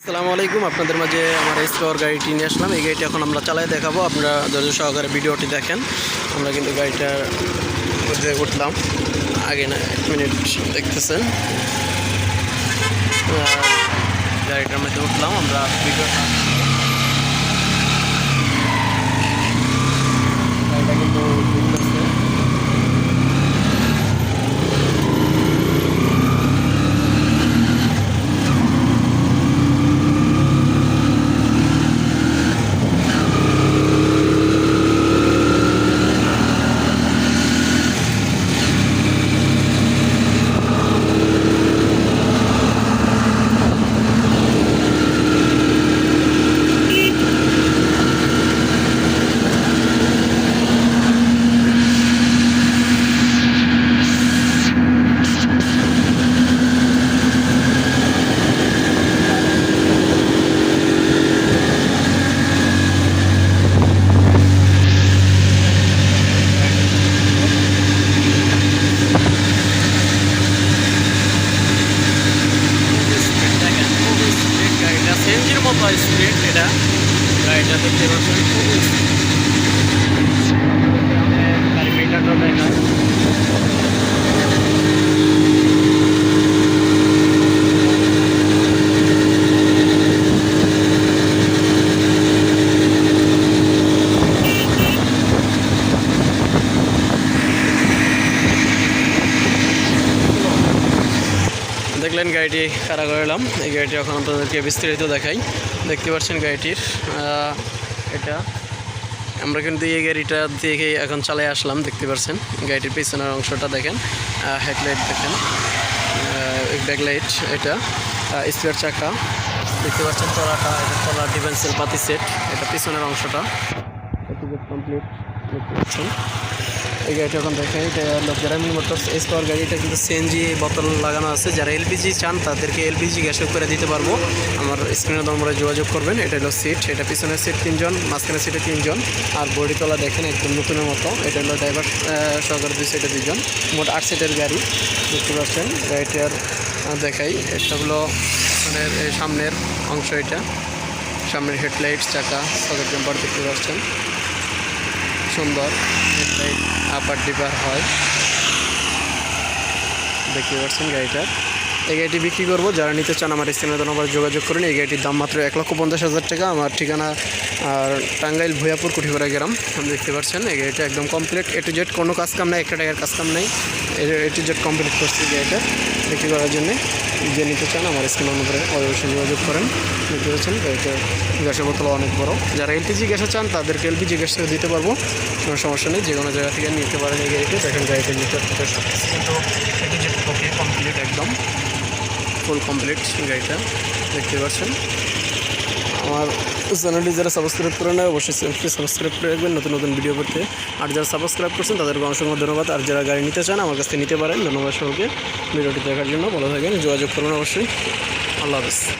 আসসালামু আলাইকুম, আপনাদের মাঝে আমার স্টোর গাড়িটি নিয়ে আসলাম। এই গাড়িটি এখন আমরা চালাই দেখাবো। আপনারা ধৈর্য সহকারে ভিডিওটি দেখেন। আমরা কিন্তু গাড়িটার মধ্যে উঠলাম। আগে না, এক মিনিট দেখতেছেন। গাড়িটার মধ্যে উঠলাম। আমরা ভিডিওটা গাড়িটা কিন্তু ঘুরতেছে। স্পিড দেখেন খুব স্পিড গাড়িটা সেঞ্জির মতো স্পিড এটা। গাড়িটা দেখতে পাচ্ছেন। খুব দেখলেন গাড়িটি খাড়া করলাম এই গাড়িটি এখন আপনাদেরকে বিস্তারিত দেখাই। দেখতে পাচ্ছেন গাড়িটির এটা। আমরা কিন্তু এই গাড়িটা দেখে এখন চালাই আসলাম, দেখতে পাচ্ছেন। গাড়িটির পিছনের অংশটা দেখেন হেডলাইট দেখেন। ব্যাকলাইট এটা। স্পেয়ার চাকা। দেখতে পাচ্ছেন তলাটা এটা তলা ডিফেন্সের পাতি সেট এটা পিছনের অংশটা। কমপ্লিট দেখতে পাচ্ছেন। এই গাড়িটা এখন দেখেন, এটা হলো গ্রামীণ মোটরস এস পাওয়ার গাড়িটা কিন্তু সিএনজি বোতল লাগানো আছে। যারা এলপিজি চান, তাদেরকে এলপিজি গ্যাসও করে দিতে পারব। আমার স্ক্রিনে নম্বরে যোগাযোগ করবেন, এটা হলো সিট এটা পিছনের সিট তিনজন, মাঝখানের সিটে তিনজন। আর বডিতলা দেখেন, একদম নতুনের মতো। এটা হলো ড্রাইভার সহকারে দুই সাইডে দুজন মোট আট সিটের গাড়ি, দেখতে পাচ্ছেন? গাড়িটার দেখাই। এটা হলো মানে সামনের অংশ এটা। সামনের হেডলাইট চাকা সকেট জাম্পার দেখতে পাচ্ছেন। সুন্দর। আপার ডিপার হয়। দেখতে পাচ্ছেন এই গাড়িটি বিক্রি করব। যারা নিতে চান আমার স্ক্রিনে নম্বর যোগাযোগ করুন। এই গাড়িটির দাম মাত্র এক লক্ষ পঞ্চাশ হাজার টাকা। আমার ঠিকানা আর টাঙ্গাইল ভুয়াপুর কুঠিপাড়া গ্রাম। আপনি দেখতে পাচ্ছেন, এই গাড়িটা একদম কমপ্লিট এ টু জেড কোনো কাজ কাম নেই, একটা টাকার কাজ কাম নেই। এ টু জেড কমপ্লিট করছি গাড়িটা বিক্রি করার জন্যে। যে নিতে চান আমার স্ক্রিন নম্বরে অবশ্যই যোগাযোগ করেন। দেখতে পাচ্ছেন, গাড়িটা গ্যাসের বোতল অনেক বড়। যারা এলপিজি গ্যাসে চান, তাদেরকে এলপিজি গ্যাস দিতে পারব। কোনো সমস্যা নেই যে কোনো জায়গা থেকে নিতে পারেন এই গাড়িটি। দেখেন গাড়িটা নিতে কিন্তু A to Z okay complete একদম ফুল কমপ্লিট গাড়িটা দেখতে পাচ্ছেন? আমার চ্যানেলটি যারা সাবস্ক্রাইব করে নেয় অবশ্যই চ্যানেলটি সাবস্ক্রাইব করে রাখবেন। নতুন নতুন ভিডিও করতে আর যারা সাবস্ক্রাইব করছেন, তাদেরকে অসংখ্য ধন্যবাদ। আর যারা গাড়ি নিতে চান, আমার কাছে নিতে পারেন। ধন্যবাদ সবাইকে। ভিডিওটি দেখার জন্য ভালো থাকেন। যোগাযোগ করুন অবশ্যই। আল্লাহ হাফিজ।